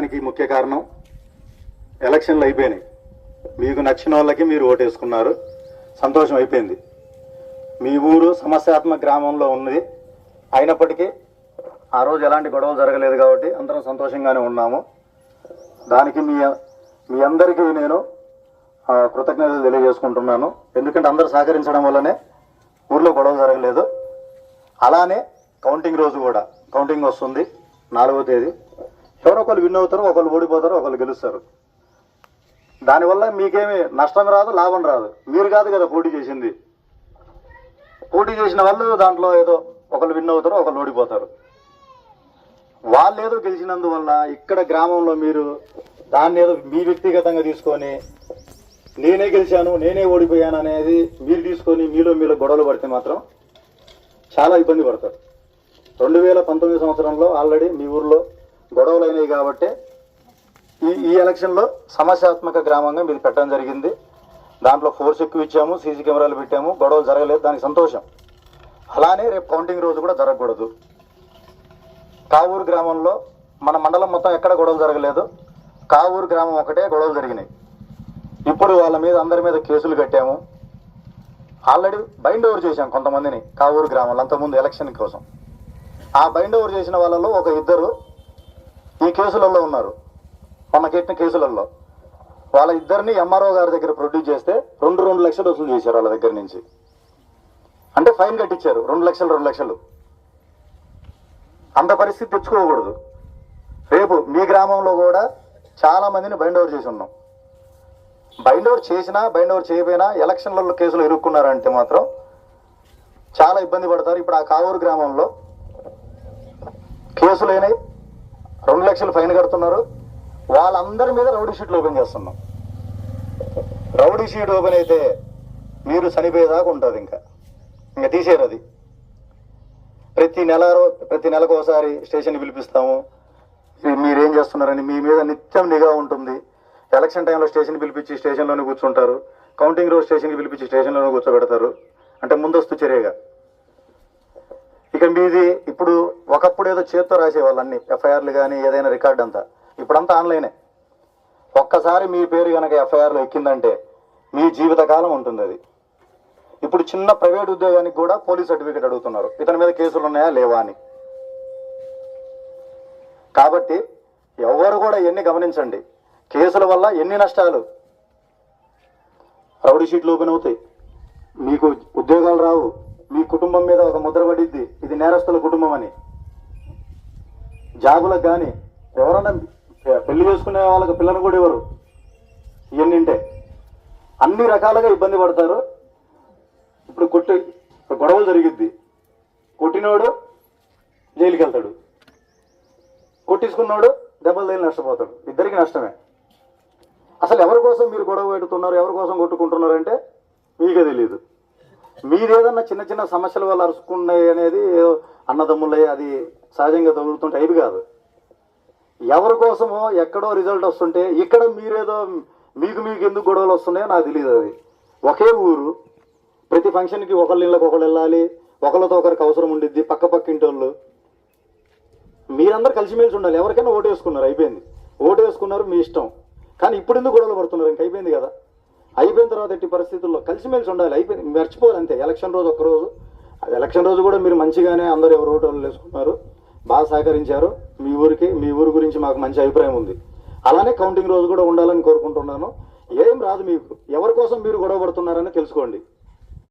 రావడానికి ముఖ్య కారణం ఎలక్షన్లు అయిపోయినాయి. మీకు నచ్చిన వాళ్ళకి మీరు ఓటేసుకున్నారు. సంతోషం అయిపోయింది. మీ ఊరు సమస్యాత్మక గ్రామంలో ఉంది. అయినప్పటికీ ఆ రోజు ఎలాంటి గొడవలు జరగలేదు కాబట్టి అందరం సంతోషంగానే ఉన్నాము. దానికి మీ మీ అందరికీ నేను కృతజ్ఞతలు తెలియజేసుకుంటున్నాను. ఎందుకంటే అందరూ సహకరించడం వల్లనే ఊర్లో గొడవ జరగలేదు. అలానే కౌంటింగ్ రోజు కూడా కౌంటింగ్ వస్తుంది నాలుగో తేదీ. ఎవరో ఒకరు విన్ అవుతారు ఒకళ్ళు ఓడిపోతారు ఒకళ్ళు గెలుస్తారు. దానివల్ల మీకేమి నష్టం రాదు లాభం రాదు. మీరు కాదు కదా పోటీ చేసింది. పోటీ చేసిన వాళ్ళు దాంట్లో ఏదో ఒకళ్ళు విన్ అవుతారు ఒకళ్ళు ఓడిపోతారు. వాళ్ళు ఏదో గెలిచినందువల్ల ఇక్కడ గ్రామంలో మీరు దాన్ని ఏదో మీ వ్యక్తిగతంగా తీసుకొని నేనే గెలిచాను నేనే ఓడిపోయాను అనేది మీరు తీసుకొని మీలో మీలో గొడవలు పడితే మాత్రం చాలా ఇబ్బంది పడతారు. రెండు వేల పంతొమ్మిది సంవత్సరంలో ఆల్రెడీ మీ ఊర్లో గొడవలు అయినాయి కాబట్టి ఈ ఈ ఎలక్షన్లో సమస్యాత్మక గ్రామంగా మీరు పెట్టడం జరిగింది. దాంట్లో ఫోర్స్ ఎక్కువ ఇచ్చాము సీసీ కెమెరాలు పెట్టాము గొడవలు జరగలేదు దానికి సంతోషం. అలానే రేపు కౌంటింగ్ రోజు కూడా జరగకూడదు. కావూరు గ్రామంలో మన మండలం మొత్తం ఎక్కడ గొడవలు జరగలేదు. కావూరు గ్రామం ఒకటే గొడవలు జరిగినాయి. ఇప్పుడు వాళ్ళ మీద అందరి మీద కేసులు కట్టాము. ఆల్రెడీ బైండ్ ఓవర్ చేశాం కొంతమందిని కావూరు గ్రామంలో అంతకుముందు ఎలక్షన్ కోసం. ఆ బైండ్ ఓవర్ చేసిన వాళ్ళలో ఒక ఇద్దరు ఈ కేసులలో ఉన్నారు. మొన్న కట్టిన కేసులలో వాళ్ళ ఇద్దరిని ఎంఆర్ఓ గారి దగ్గర ప్రొడ్యూస్ చేస్తే రెండు రెండు లక్షలు వసూలు చేశారు వాళ్ళ దగ్గర నుంచి. అంటే ఫైన్ కట్టించారు. రెండు లక్షలు రెండు లక్షలు. అంత పరిస్థితి తెచ్చుకోకూడదు. రేపు మీ గ్రామంలో కూడా చాలా మందిని బైండ్ ఓవర్ చేసి ఉన్నాం. బైండ్ ఓవర్ చేసినా బైండ్ ఓవర్ చేయకపోయినా ఎలక్షన్లలో కేసులు ఇరుక్కున్నారంటే మాత్రం చాలా ఇబ్బంది పడతారు. ఇప్పుడు ఆ కావూరు గ్రామంలో కేసులు అయినాయి. రెండు లక్షలు ఫైన్ కడుతున్నారు. వాళ్ళందరి మీద రౌడీ షీట్లు ఓపెన్ చేస్తున్నాం. రౌడీ షీట్ ఓపెన్ అయితే మీరు చనిపోయేదాకా ఉంటుంది ఇంకా. ఇంకా తీసేరు అది. ప్రతి నెల ప్రతి నెలకు ఒకసారి స్టేషన్ పిలిపిస్తాము. మీరేం చేస్తున్నారని మీ మీద నిత్యం నిఘా ఉంటుంది. ఎలక్షన్ టైంలో స్టేషన్ పిలిపించి స్టేషన్లోనే కూర్చుంటారు. కౌంటింగ్ రోజు స్టేషన్కి పిలిపించి స్టేషన్లోనే కూర్చోబెడతారు. అంటే ముందస్తు చర్యగా. ఇక మీది ఇప్పుడు ఒకప్పుడు ఏదో చేత్తో రాసేవాళ్ళు అన్ని ఎఫ్ఐఆర్లు కానీ ఏదైనా రికార్డ్ అంతా. ఇప్పుడంతా ఆన్లైనే. ఒక్కసారి మీ పేరు కనుక ఎఫ్ఐఆర్లో ఎక్కిందంటే మీ జీవితకాలం ఉంటుంది అది ఇప్పుడు చిన్న ప్రైవేట్ ఉద్యోగానికి కూడా పోలీస్ సర్టిఫికేట్ అడుగుతున్నారు. ఇతని మీద కేసులు ఉన్నాయా? లేవా అని. కాబట్టి ఎవరు కూడా ఎన్ని గమనించండి. కేసుల వల్ల ఎన్ని నష్టాలు? రౌడీ షీట్లు ఓపెన్ అవుతాయి. మీకు ఉద్యోగాలు రావు. మీ కుటుంబం మీద ఒక ముద్ర పడిద్ది. నేరస్తుల కుటుంబం అని. జాబులకు కానీ ఎవరన్నా పెళ్ళి చేసుకునే వాళ్ళకి పిల్లలు కూడా ఇవ్వరు. ఇవన్నింటే అన్ని రకాలుగా ఇబ్బంది పడతారు. ఇప్పుడు కొట్టి గొడవలు జరిగిద్ది. కొట్టినోడు జైలుకి వెళ్తాడు. కొట్టించుకున్నాడు దెబ్బలు తగిలి నష్టపోతాడు. ఇద్దరికి నష్టమే. అసలు ఎవరి కోసం మీరు గొడవ పెడుతున్నారు ఎవరి కోసం కొట్టుకుంటున్నారంటే మీకే తెలియదు మీరు ఏదన్నా చిన్న చిన్న సమస్యల వల్ల అరుచుకున్నాయి అనేది ఏదో అన్నదమ్ములే అది సహజంగా తగులుతుంటే అవి కాదు. ఎవరి కోసమో ఎక్కడో రిజల్ట్ వస్తుంటే ఇక్కడ మీరేదో మీకు మీకు ఎందుకు గొడవలు వస్తున్నాయో నాకు తెలియదు అది. ఒకే ఊరు ప్రతి ఫంక్షన్కి ఒకళ్ళ ఇళ్ళకి ఒకళ్ళు వెళ్ళాలి ఒకరితో ఒకరికి అవసరం ఉండిద్ది పక్క పక్క ఇంటి వాళ్ళు మీరందరూ కలిసిమెలిసి ఉండాలి ఎవరికైనా ఓటు వేసుకున్నారు అయిపోయింది. ఓటు వేసుకున్నారు మీ ఇష్టం. కానీ ఇప్పుడు ఎందుకు గొడవలు పడుతున్నారు? ఇంక అయిపోయింది కదా. అయిపోయిన తర్వాత ఎట్టి పరిస్థితుల్లో కలిసిమెలిసి ఉండాలి. అయిపోయింది మర్చిపోరు అంతే ఎలక్షన్ రోజు ఒక్క రోజు. ఎలక్షన్ రోజు కూడా మీరు మంచిగానే అందరూ ఎవరు ఓటర్లు వేసుకున్నారు బాగా సహకరించారు. మీ ఊరికి మీ ఊరి గురించి మాకు మంచి అభిప్రాయం ఉంది. అలానే కౌంటింగ్ రోజు కూడా ఉండాలని కోరుకుంటున్నాను. ఏం రాదు మీకు. ఎవరి కోసం మీరు గొడవ పడుతున్నారని తెలుసుకోండి.